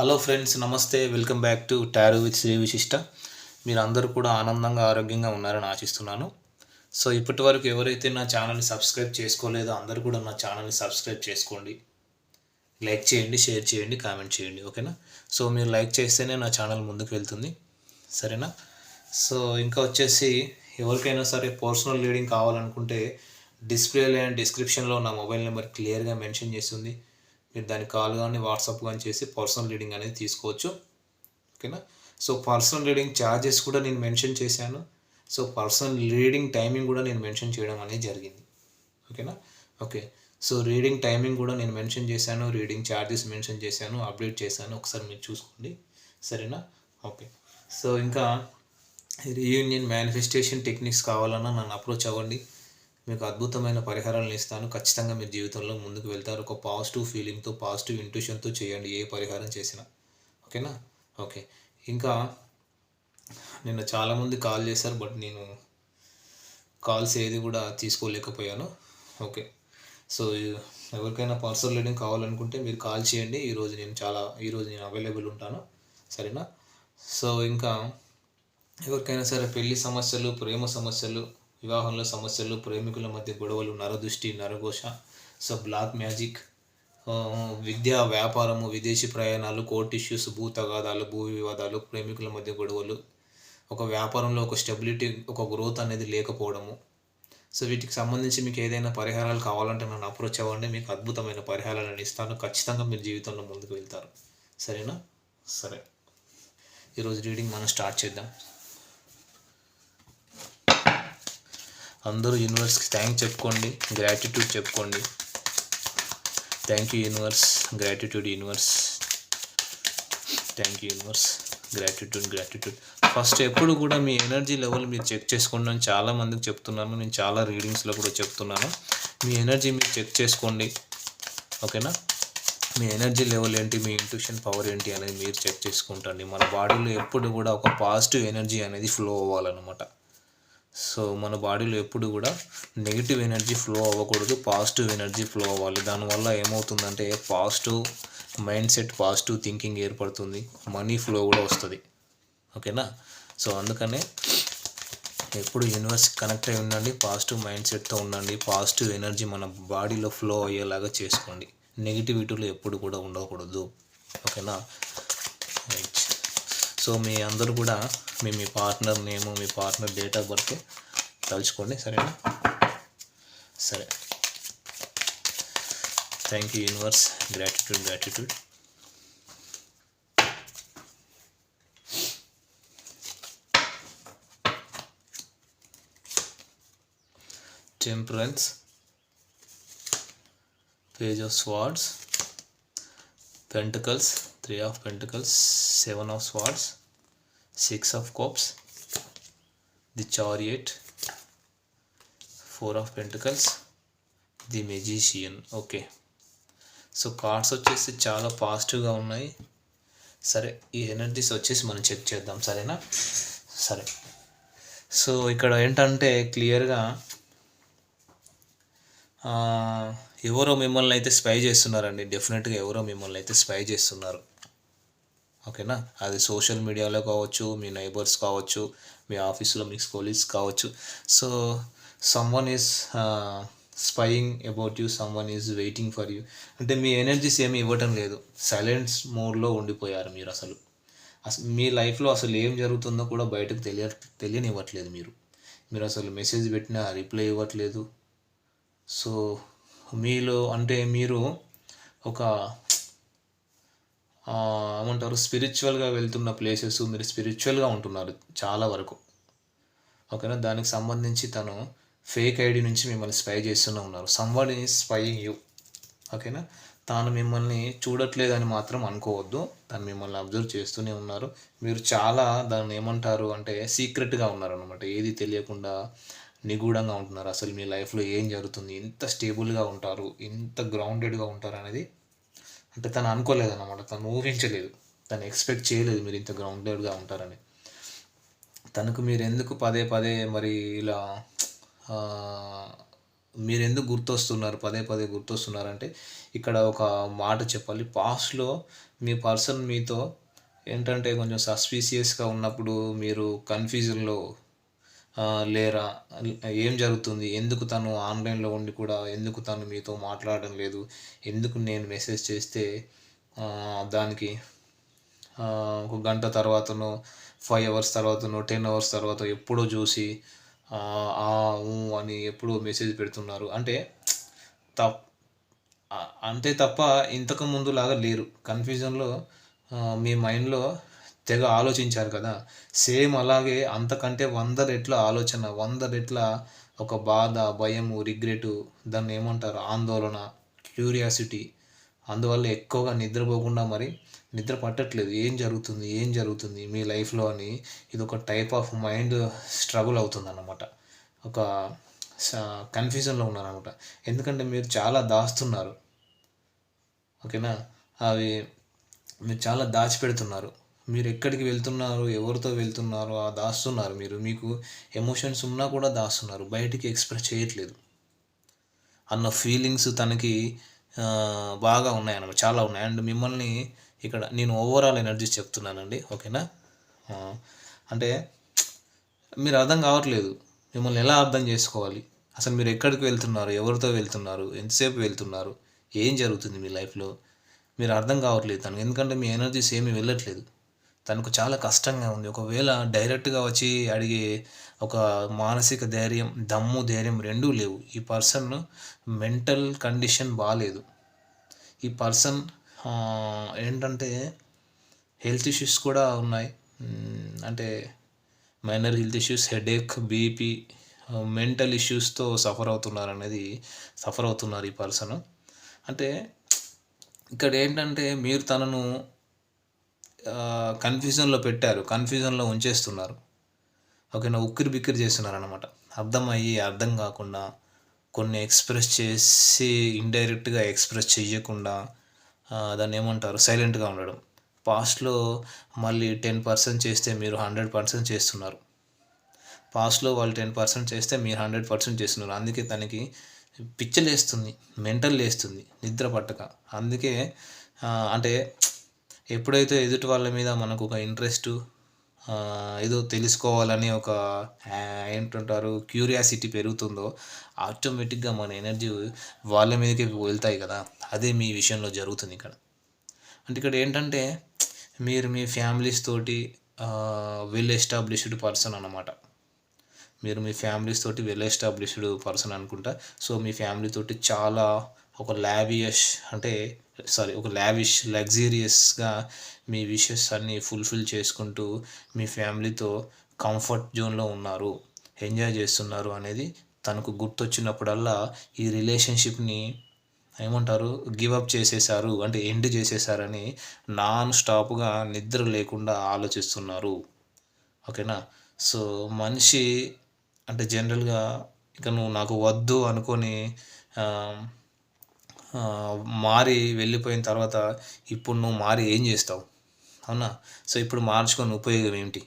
Hello friends నమస్తే. Welcome back to tarot with Shri Vishishta మీరు అందరూ కూడా ఆనందంగా ఆరోగ్యంగా ఉన్నారని ఆశిస్తున్నాను. సో ఇప్పటి వరకు ఎవరైతే నా ఛానల్ని సబ్స్క్రైబ్ చేసుకోలేదో అందరూ కూడా నా ఛానల్ని సబ్స్క్రైబ్ చేసుకోండి. లైక్ చేయండి షేర్ చేయండి కామెంట్ చేయండి ఓకేనా సో మీరు లైక్ చేస్తేనే నా ఛానల్ ముందుకు వెళ్తుంది. సరేనా సో ఇంకా వచ్చేసి ఎవరికైనా సరే పర్సనల్ రీడింగ్ కావాలనుకుంటే డిస్ప్లేలో అండ్ డిస్క్రిప్షన్లో నా మొబైల్ నెంబర్ క్లియర్గా మెన్షన్ చేసి ఉంది మీరు దాని కాల్ కానీ వాట్సాప్ కానీ చేసి పర్సనల్ రీడింగ్ అనేది తీసుకోవచ్చు. ఓకేనా? సో పర్సనల్ రీడింగ్ ఛార్జెస్ కూడా నేను మెన్షన్ చేశాను. సో పర్సనల్ రీడింగ్ టైమింగ్ కూడా నేను మెన్షన్ చేయడం అనేది జరిగింది. ఓకేనా? ఓకే. సో రీడింగ్ టైమింగ్ కూడా నేను మెన్షన్ చేశాను రీడింగ్ ఛార్జెస్ మెన్షన్ చేశాను అప్డేట్ చేశాను. ఒకసారి మీరు చూసుకోండి. సరేనా? ఓకే. సో ఇంకా రీయూనియన్ మేనిఫెస్టేషన్ టెక్నిక్స్ కావాలన్నా నన్ను అప్రోచ్ అవ్వండి. మీకు అద్భుతమైన పరిహారాలను ఇస్తాను. ఖచ్చితంగా మీరు జీవితంలో ముందుకు వెళ్తారు. ఒక పాజిటివ్ ఫీలింగ్తో పాజిటివ్ ఇంట్యూషన్తో చేయండి. ఏ పరిహారం చేసినా. ఓకేనా? ఓకే. ఇంకా నిన్న చాలామంది కాల్ చేశారు బట్ నేను కాల్స్ ఏది కూడా తీసుకోలేకపోయాను. ఓకే. సో ఎవరికైనా పర్సనల్ రీడింగ్ కావాలనుకుంటే మీరు కాల్ చేయండి. ఈరోజు నేను చాలా ఈరోజు నేను అవైలబుల్ ఉంటాను. సరేనా? సో ఇంకా ఎవరికైనా సరే పెళ్ళి సమస్యలు ప్రేమ సమస్యలు వివాహంలో సమస్యలు ప్రేమికుల మధ్య గొడవలు నరదృష్టి నరఘోష సో బ్లాక్ మ్యాజిక్ విద్యా విద్య వ్యాపారము విదేశీ ప్రయాణాలు కోర్ట్ ఇష్యూస్ భూ తగాదాలు భూ వివాదాలు ప్రేమికుల మధ్య గొడవలు ఒక వ్యాపారంలో ఒక స్టెబిలిటీ ఒక గ్రోత్ అనేది లేకపోవడము. సో వీటికి సంబంధించి మీకు ఏదైనా పరిహారాలు కావాలంటే నన్ను అప్రోచ్ అవ్వండి. మీకు అద్భుతమైన పరిహారాలను ఇస్తాను. ఖచ్చితంగా మీరు జీవితంలో ముందుకు వెళ్తారు. సరేనా? సరే. ఈరోజు రీడింగ్ మనం స్టార్ట్ చేద్దాం. అందరూ యూనివర్స్కి థ్యాంక్ చెప్పుకోండి గ్రాటిట్యూడ్ చెప్పుకోండి. Thank you universe gratitude universe thank you universe gratitude gratitude first ఎప్పుడు కూడా మీ ఎనర్జీ లెవెల్ మీరు చెక్ చేసుకోండి అని చాలా మందికి చెప్తున్నాను. నేను చాలా రీడింగ్స్లో కూడా చెప్తున్నాను. మీ ఎనర్జీ మీరు చెక్ చేసుకోండి. ఓకేనా మీ ఎనర్జీ లెవెల్ ఏంటి? మీ ఇంట్యూషన్ పవర్ ఏంటి? అనేది మీరు చెక్ చేసుకుంటండి. మన బాడీలో ఎప్పుడు కూడా ఒక పాజిటివ్ ఎనర్జీ అనేది ఫ్లో అవ్వాలన్నమాట. సో మన బాడీలో ఎప్పుడు కూడా నెగిటివ్ ఎనర్జీ ఫ్లో అవ్వకూడదు పాజిటివ్ ఎనర్జీ ఫ్లో అవ్వాలి. దానివల్ల ఏమవుతుందంటే positive mind set positive thinking ఏర్పడుతుంది మనీ ఫ్లో కూడా వస్తుంది. ఓకేనా? సో అందుకనే ఎప్పుడు యూనివర్స్ కనెక్ట్ అయి ఉండండి పాజిటివ్ మైండ్ సెట్తో ఉండండి పాజిటివ్ ఎనర్జీ మన బాడీలో ఫ్లో అయ్యేలాగా చేసుకోండి. నెగిటివిటీలు ఎప్పుడు కూడా ఉండకూడదు. ఓకేనా? రైట్. సో మీ అందరూ కూడా మీ మీ పార్ట్నర్ నేమ్ మీ పార్ట్నర్ డేట్ ఆఫ్ బర్త్ తలుచుకోండి. సరేనా? సరే. Thank you universe gratitude gratitude temperance page of swords pentacles three of pentacles seven of swords six of cups the chariot four of pentacles the magician okay so cards వచ్చేసి చాలా పాజిటివ్గా ఉన్నాయి. సరే ఈ energies వచ్చేసి మనం చెక్ చేద్దాం. సరేనా? సరే. సో ఇక్కడ ఏంటంటే క్లియర్గా ఎవరో మిమ్మల్ని అయితే స్పై చేస్తున్నారండి. డెఫినెట్గా ఎవరో మిమ్మల్ని అయితే స్పై చేస్తున్నారు. ఓకేనా? అది సోషల్ మీడియాలో కావచ్చు మీ నైబర్స్ కావచ్చు మీ ఆఫీస్లో మీ కొలీగ్స్ కావచ్చు. So someone is spying about you someone is waiting for you అంటే మీ ఎనర్జీస్ ఏమి ఇవ్వటం లేదు. సైలెన్స్ మోడ్లో ఉండిపోయారు మీరు అసలు. అసలు మీ లైఫ్లో అసలు ఏం జరుగుతుందో కూడా బయటకు తెలియ తెలియనివ్వట్లేదు మీరు. మీరు అసలు మెసేజ్ పెట్టినా రిప్లై ఇవ్వట్లేదు. సో మీలో అంటే మీరు ఒక ఏమంటారు స్పిరిచువల్గా వెళ్తున్న ప్లేసెస్ మీరు స్పిరిచువల్గా ఉంటున్నారు చాలా వరకు. ఓకేనా? దానికి సంబంధించి తను ఫేక్ ఐడి నుంచి మిమ్మల్ని స్పై చేస్తూనే ఉన్నారు. సంవడ్ ఈజ్ స్పైయింగ్ యూ ఓకేనా? తాను మిమ్మల్ని చూడట్లేదని మాత్రం అనుకోవద్దు. తను మిమ్మల్ని అబ్జర్వ్ చేస్తూనే ఉన్నారు. మీరు చాలా దాన్ని ఏమంటారు అంటే సీక్రెట్గా ఉన్నారనమాట ఏది తెలియకుండా నిగూఢంగా ఉంటున్నారు. అసలు మీ లైఫ్లో ఏం జరుగుతుంది? ఇంత స్టేబుల్గా ఉంటారు. ఇంత గ్రౌండెడ్గా ఉంటారు అనేది అంటే తను అనుకోలేదు అనమాట తను ఊహించలేదు. తను ఎక్స్పెక్ట్ చేయలేదు మీరు ఇంత గ్రౌండెడ్గా ఉంటారని. తనకు మీరు ఎందుకు పదే పదే మరి ఇలా మీరు ఎందుకు గుర్తొస్తున్నారు? పదే పదే గుర్తొస్తున్నారంటే ఇక్కడ ఒక మాట చెప్పాలి. పాస్ట్లో మీ పర్సన్ మీతో ఏంటంటే కొంచెం సస్పీసియస్గా ఉన్నప్పుడు మీరు కన్ఫ్యూజన్లో లేరా? ఏం జరుగుతుంది? ఎందుకు తను ఆన్లైన్లో ఉండి కూడా ఎందుకు తను మీతో మాట్లాడడం లేదు? ఎందుకు నేను మెసేజ్ చేస్తే దానికి ఒక గంట తర్వాతనో ఫైవ్ అవర్స్ తర్వాతనో టెన్ అవర్స్ తర్వాత ఎప్పుడో చూసి అని ఎప్పుడో మెసేజ్ పెడుతున్నారు. అంటే తప్ అంతే తప్ప ఇంతకు ముందులాగా లేరు. కన్ఫ్యూజన్లో మీ మైండ్లో తెగ ఆలోచించారు కదా. సేమ్ అలాగే అంతకంటే వంద రెట్ల ఆలోచన వంద రెట్ల ఒక బాధ భయము రిగ్రెటు దాన్ని ఏమంటారు? ఆందోళన క్యూరియాసిటీ. అందువల్ల ఎక్కువగా నిద్రపోకుండా మరి నిద్ర పట్టట్లేదు. ఏం జరుగుతుంది? ఏం జరుగుతుంది? మీ లైఫ్లో అని ఇది ఒక టైప్ ఆఫ్ మైండ్ స్ట్రగుల్ అవుతుంది అన్నమాట ఒక కన్ఫ్యూజన్లో ఉన్నారనమాట ఎందుకంటే మీరు చాలా దాస్తున్నారు. ఓకేనా? అవి మీరు చాలా దాచిపెడుతున్నారు. మీరు ఎక్కడికి వెళ్తున్నారు ఎవరితో వెళ్తున్నారు ఆ దాస్తున్నారు మీరు. మీకు ఎమోషన్స్ ఉన్నా కూడా దాస్తున్నారు. బయటికి ఎక్స్ప్రెస్ చేయట్లేదు. అన్న ఫీలింగ్స్ తనకి బాగా ఉన్నాయన్నమాట. చాలా ఉన్నాయి. అండ్ మిమ్మల్ని ఇక్కడ నేను ఓవరాల్ ఎనర్జీస్ చెప్తున్నానండి. ఓకేనా? అంటే మీరు అర్థం కావట్లేదు. మిమ్మల్ని ఎలా అర్థం చేసుకోవాలి? అసలు మీరు ఎక్కడికి వెళ్తున్నారు ఎవరితో వెళ్తున్నారు ఎంతసేపు వెళ్తున్నారు ఏం జరుగుతుంది మీ లైఫ్లో? మీరు అర్థం కావట్లేదు తనకు. ఎందుకంటే మీ ఎనర్జీస్ ఏమీ వెళ్ళట్లేదు. తనకు చాలా కష్టంగా ఉంది. ఒకవేళ డైరెక్ట్గా వచ్చి అడిగే ఒక మానసిక ధైర్యం దమ్ము ధైర్యం రెండూ లేవు. ఈ పర్సన్ మెంటల్ కండిషన్ బాగాలేదు ఈ పర్సన్ ఏంటంటే హెల్త్ ఇష్యూస్ కూడా ఉన్నాయి. అంటే minor health issues headache BP mental ఇష్యూస్తో suffer అవుతున్నారు అనేది సఫర్ అవుతున్నారు ఈ పర్సన్ అంటే ఇక్కడ ఏంటంటే మీరు తనను కన్ఫ్యూజన్లో పెట్టారు. కన్ఫ్యూజన్లో ఉంచేస్తున్నారు. ఓకేనా? ఉక్కిరి బిక్కిరి చేస్తున్నారు అనమాట అర్థమయ్యి అర్థం కాకుండా కొన్ని ఎక్స్ప్రెస్ చేసి ఇండైరెక్ట్గా ఎక్స్ప్రెస్ చేయకుండా దాన్ని ఏమంటారు? సైలెంట్గా ఉండడం. పాస్ట్లో మళ్ళీ టెన్ పర్సెంట్ చేస్తే మీరు హండ్రెడ్ పర్సెంట్ చేస్తున్నారు. పాస్ట్లో వాళ్ళు టెన్ పర్సెంట్ చేస్తే మీరు హండ్రెడ్ పర్సెంట్ చేస్తున్నారు. అందుకే తనకి పిచ్చలేస్తుంది మెంటల్ లేస్తుంది నిద్ర పట్టక. అందుకే అంటే ఎప్పుడైతే ఎదుటి వాళ్ళ మీద మనకు ఒక ఇంట్రెస్ట్ ఏదో తెలుసుకోవాలని ఒక ఏంటంటారు క్యూరియాసిటీ పెరుగుతుందో ఆటోమేటిక్గా మన ఎనర్జీ వాళ్ళ మీదకి వెళ్తాయి కదా. అదే మీ విషయంలో జరుగుతుంది ఇక్కడ. అంటే ఇక్కడ ఏంటంటే మీరు మీ ఫ్యామిలీస్ తోటి వెల్ ఎస్టాబ్లిష్డ్ పర్సన్ అన్నమాట. మీరు మీ ఫ్యామిలీస్ తోటి వెల్ ఎస్టాబ్లిష్డ్ పర్సన్ అనుకుంటా. సో మీ ఫ్యామిలీ తోటి చాలా ఒక లావియస్ అంటే సారీ ఒక లావిష్ లగ్జీరియస్గా మీ విషెస్ అన్నీ ఫుల్ఫిల్ చేసుకుంటూ మీ ఫ్యామిలీతో కంఫర్ట్ జోన్లో ఉన్నారు ఎంజాయ్ చేస్తున్నారు అనేది తనకు గుర్తొచ్చినప్పుడల్లా ఈ రిలేషన్షిప్ని ఏమంటారు గివప్ చేసేసారు అంటే ఎండ్ చేసేసారని నాన్ స్టాప్గా నిద్ర లేకుండా ఆలోచిస్తున్నారు. ఓకేనా? సో మనిషి అంటే జనరల్గా ఇక నువ్వు నాకు వద్దు అనుకొని మారి వెళ్ళిపోయిన తర్వాత ఇప్పుడు నువ్వు మారి ఏం చేస్తావు? అవునా? సో ఇప్పుడు మార్చుకొని ఉపయోగం ఏమిటి?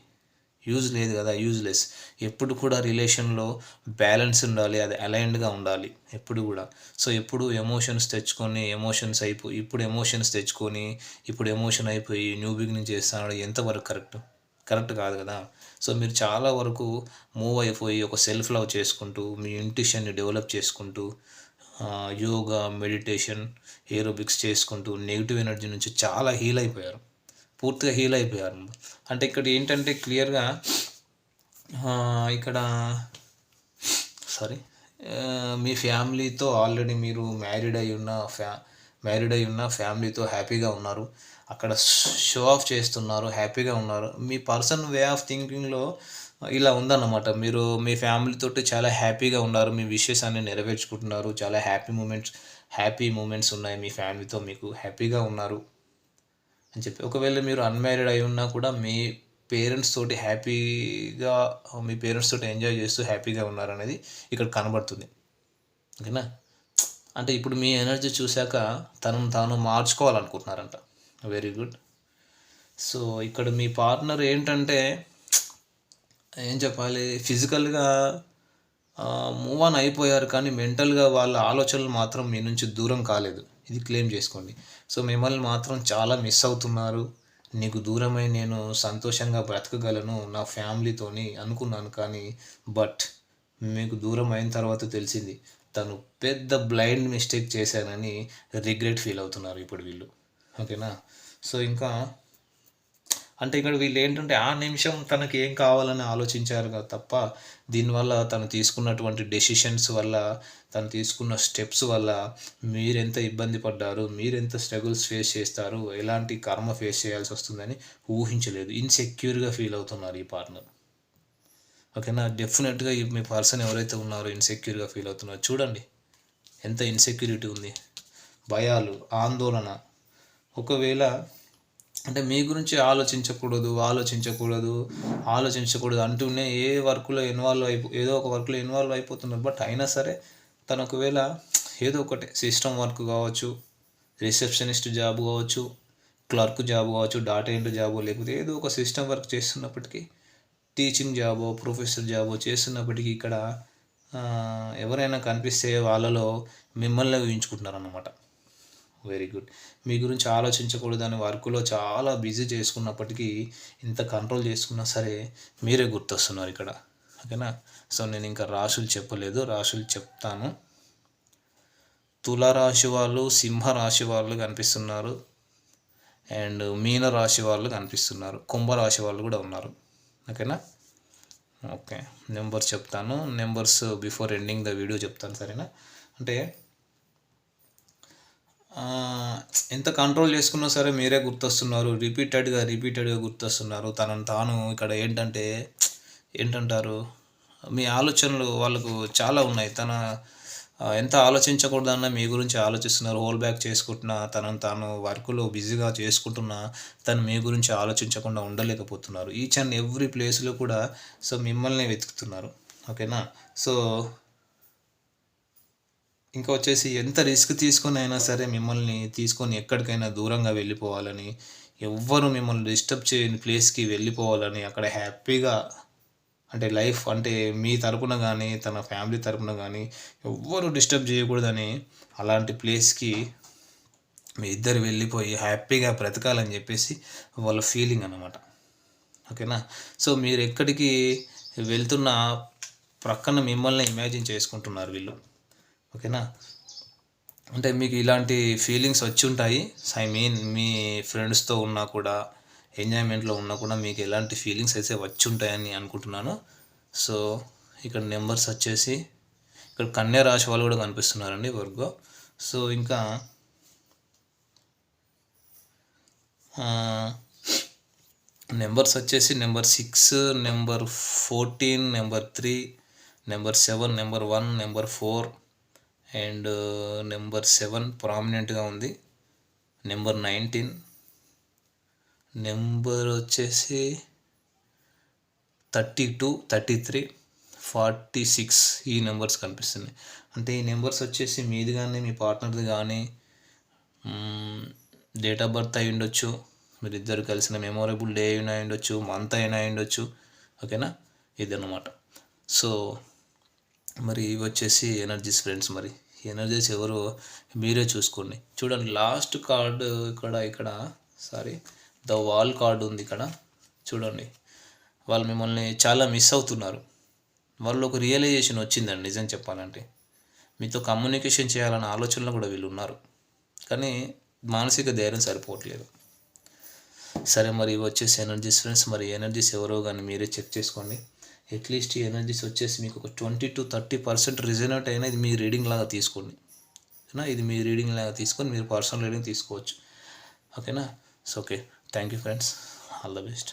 యూజ్ లేదు కదా యూజ్లెస్ ఎప్పుడు కూడా రిలేషన్లో బ్యాలెన్స్ ఉండాలి అది అలైన్డ్గా ఉండాలి ఎప్పుడు కూడా. సో ఎప్పుడు ఎమోషన్స్ తెచ్చుకొని ఎమోషన్స్ అయిపోయి ఇప్పుడు ఎమోషన్స్ తెచ్చుకొని ఇప్పుడు ఎమోషన్ అయిపోయి న్యూ బిగినింగ్ చేస్తాడు ఎంతవరకు కరెక్ట్? కరెక్ట్ కాదు కదా. సో మీరు చాలా వరకు మూవ్ అయిపోయి ఒక సెల్ఫ్ లవ్ చేసుకుంటూ మీ ఇంట్యూషన్ని డెవలప్ చేసుకుంటూ యోగా మెడిటేషన్ ఏరోబిక్స్ చేసుకుంటూ నెగిటివ్ ఎనర్జీ నుంచి చాలా హీల్ అయిపోయారు. పూర్తిగా హీల్ అయిపోయారు. అంటే ఇక్కడ ఏంటంటే క్లియర్గా ఇక్కడ సారీ మీ ఫ్యామిలీతో ఆల్రెడీ మీరు మ్యారీడ్ అయి ఉన్న ఫ్యా మ్యారీడ్ అయి ఉన్న ఫ్యామిలీతో హ్యాపీగా ఉన్నారు. అక్కడ షో ఆఫ్ చేస్తున్నారు హ్యాపీగా ఉన్నారు. మీ పర్సన్ వే ఆఫ్ థింకింగ్లో ఇలా ఉందన్నమాట. మీరు మీ ఫ్యామిలీతో చాలా హ్యాపీగా ఉన్నారు. మీ విషెస్ అన్ని నెరవేర్చుకుంటున్నారు. చాలా హ్యాపీ మూమెంట్స్ హ్యాపీ మూమెంట్స్ ఉన్నాయి మీ ఫ్యామిలీతో మీకు. హ్యాపీగా ఉన్నారు అని చెప్పి. ఒకవేళ మీరు అన్మ్యారీడ్ అయి ఉన్నా కూడా మీ పేరెంట్స్ తోటి హ్యాపీగా మీ పేరెంట్స్ తోటి ఎంజాయ్ చేస్తూ హ్యాపీగా ఉన్నారనేది ఇక్కడ కనబడుతుంది. ఓకేనా? అంటే ఇప్పుడు మీ ఎనర్జీ చూశాక తనను తాను మార్చుకోవాలనుకుంటున్నారంట. వెరీ గుడ్ సో ఇక్కడ మీ పార్ట్నర్ ఏంటంటే ఏం చెప్పాలి? ఫిజికల్గా మూవ్ ఆన్ అయిపోయారు కానీ మెంటల్గా వాళ్ళ ఆలోచనలు మాత్రం మీ నుంచి దూరం కాలేదు. ఇది క్లెయిమ్ చేసుకోండి. సో మిమ్మల్ని మాత్రం చాలా మిస్ అవుతున్నారు. నీకు దూరమై నేను సంతోషంగా బ్రతకగలను నా ఫ్యామిలీతోని అనుకున్నాను కానీ బట్ మీకు దూరం అయిన తర్వాత తెలిసింది తను పెద్ద బ్లైండ్ మిస్టేక్ చేశానని రిగ్రెట్ ఫీల్ అవుతున్నారు ఇప్పుడు వీళ్ళు. ఓకేనా? సో ఇంకా అంటే ఇక్కడ వీళ్ళు ఏంటంటే ఆ నిమిషం తనకి ఏం కావాలని ఆలోచించారు కదా తప్ప దీనివల్ల తను తీసుకున్నటువంటి డెసిషన్స్ వల్ల తను తీసుకున్న స్టెప్స్ వల్ల మీరెంత ఇబ్బంది పడ్డారు మీరెంత స్ట్రగుల్స్ ఫేస్ చేస్తారు ఎలాంటి కర్మ ఫేస్ చేయాల్సి వస్తుందని ఊహించలేదు. ఇన్సెక్యూర్గా ఫీల్ అవుతున్నారు ఈ పార్ట్నర్ ఓకేనా? డెఫినెట్గా మీ పర్సన్ ఎవరైతే ఉన్నారో ఇన్సెక్యూర్గా ఫీల్ అవుతున్నారో. చూడండి ఎంత ఇన్సెక్యూరిటీ ఉంది. భయాలు ఆందోళన. ఒకవేళ అంటే మీ గురించి ఆలోచించకూడదు ఆలోచించకూడదు ఆలోచించకూడదు అంటూనే ఏ వర్క్లో ఇన్వాల్వ్ అయిపో ఏదో ఒక వర్క్లో ఇన్వాల్వ్ అయిపోతున్నారు. బట్ అయినా సరే తను ఒకవేళ ఏదో ఒకటి సిస్టమ్ వర్క్ కావచ్చు రిసెప్షనిస్ట్ జాబ్ కావచ్చు క్లర్క్ జాబ్ కావచ్చు డాటా ఎంట్రీ జాబ్ లేకపోతే ఏదో ఒక సిస్టమ్ వర్క్ చేస్తున్నప్పటికీ టీచింగ్ జాబో ప్రొఫెసర్ జాబో చేస్తున్నప్పటికీ ఇక్కడ ఎవరైనా కనిపిస్తే వాళ్ళలో మిమ్మల్ని ఊహించుకుంటున్నారు అన్నమాట వెరీ గుడ్. మీ గురించి ఆలోచించకూడదని వర్క్లో చాలా బిజీ చేసుకున్నప్పటికీ ఇంత కంట్రోల్ చేసుకున్నా సరే మీరే గుర్తొస్తున్నారు ఇక్కడ. ఓకేనా? సో నేను ఇంకా రాశులు చెప్పలేదు. రాశులు చెప్తాను. తులారాశి వాళ్ళు సింహ రాశి వాళ్ళు కనిపిస్తున్నారు. అండ్ మీన రాశి వాళ్ళు కనిపిస్తున్నారు. కుంభరాశి వాళ్ళు కూడా ఉన్నారు. ఓకేనా? ఓకే. నెంబర్స్ చెప్తాను. Numbers before ending the video చెప్తాను సరేనా? అంటే ఎంత కంట్రోల్ చేసుకున్నా సరే మీరే గుర్తొస్తున్నారు. రిపీటెడ్గా రిపీటెడ్గా గుర్తొస్తున్నారు. తనను తాను ఇక్కడ ఏంటంటే ఏంటంటారు? మీ ఆలోచనలు వాళ్ళకు చాలా ఉన్నాయి. తన ఎంత ఆలోచించకూడదన్నా మీ గురించి ఆలోచిస్తున్నారు. హోల్ బ్యాక్ చేసుకుంటున్నా తనను తాను వర్క్లో బిజీగా చేసుకుంటున్నా తను మీ గురించి ఆలోచించకుండా ఉండలేకపోతున్నారు. ఈచ్ అండ్ ఎవ్రీ ప్లేస్లో కూడా సో మిమ్మల్ని వెతుకుతున్నారు. ఓకేనా? సో ఇంకా వచ్చేసి ఎంత రిస్క్ తీసుకొని అయినా సరే మిమ్మల్ని తీసుకొని ఎక్కడికైనా దూరంగా వెళ్ళిపోవాలని ఎవ్వరు మిమ్మల్ని డిస్టర్బ్ చేయని ప్లేస్కి వెళ్ళిపోవాలని అక్కడ హ్యాపీగా అంటే లైఫ్ అంటే మీ తరపున కానీ తన ఫ్యామిలీ తరపున కానీ ఎవ్వరు డిస్టర్బ్ చేయకూడదని అలాంటి ప్లేస్కి మీ ఇద్దరు వెళ్ళిపోయి హ్యాపీగా బ్రతకాలని చెప్పేసి వాళ్ళ ఫీలింగ్ అనమాట ఓకేనా? సో మీరు ఎక్కడికి వెళ్తున్న ప్రక్కన మిమ్మల్ని ఇమాజిన్ చేసుకుంటున్నారు వీళ్ళు. ఓకేనా? అంటే మీకు ఇలాంటి ఫీలింగ్స్ వచ్చి ఉంటాయి. ఐ మీన్ మీ ఫ్రెండ్స్తో ఉన్నా కూడా ఎంజాయ్మెంట్లో ఉన్నా కూడా మీకు ఎలాంటి ఫీలింగ్స్ అయితే వచ్చి ఉంటాయని అనుకుంటున్నాను. సో ఇక్కడ నెంబర్స్ వచ్చేసి ఇక్కడ కన్యా రాశి వాళ్ళు కూడా కనిపిస్తున్నారండి వర్గో. సో ఇంకా నెంబర్స్ వచ్చేసి number six number fourteen number three number seven number one number four and number seven ప్రామినెంట్గా ఉంది. Number nineteen. నెంబర్ వచ్చేసి thirty two thirty three forty six ఈ నెంబర్స్ కనిపిస్తున్నాయి. అంటే ఈ నెంబర్స్ వచ్చేసి మీది కానీ మీ పార్ట్నర్ది కానీ డేట్ ఆఫ్ బర్త్ అయి ఉండొచ్చు. మీరు ఇద్దరు కలిసిన మెమొరబుల్ డే అయినా ఉండొచ్చు మంత్ అయినా అయి ఉండొచ్చు. ఓకేనా? ఇదన్నమాట. సో మరి ఇవి వచ్చేసి ఎనర్జీస్ ఫ్రెండ్స్ మరి. ఎనర్జీస్ ఎవరు మీరే చూసుకోండి. చూడండి లాస్ట్ కార్డు ఇక్కడ ఇక్కడ సారీ ద వాల్ కార్డు ఉంది ఇక్కడ. చూడండి వాళ్ళు మిమ్మల్ని చాలా మిస్ అవుతున్నారు. వాళ్ళు ఒక రియలైజేషన్ వచ్చిందండి నిజం చెప్పాలంటే. మీతో కమ్యూనికేషన్ చేయాలన్న ఆలోచనలో కూడా వీళ్ళు ఉన్నారు. కానీ మానసిక ధైర్యం సరిపోవట్లేదు. సరే మరి వచ్చేసి ఎనర్జీస్ ఫ్రెండ్స్ మరి ఎనర్జీస్ ఎవరో కానీ మీరే చెక్ చేసుకోండి. అట్లీస్ట్ ఈ ఎనర్జీస్ వచ్చేసి మీకు ఒక twenty to thirty percent resonate అయినా ఇది మీ రీడింగ్ లాగా తీసుకోండి. ఓకేనా? ఇది మీ రీడింగ్ లాగా తీసుకొని మీరు పర్సనల్ రీడింగ్ తీసుకోవచ్చు. ఓకేనా? So okay thank you friends all the best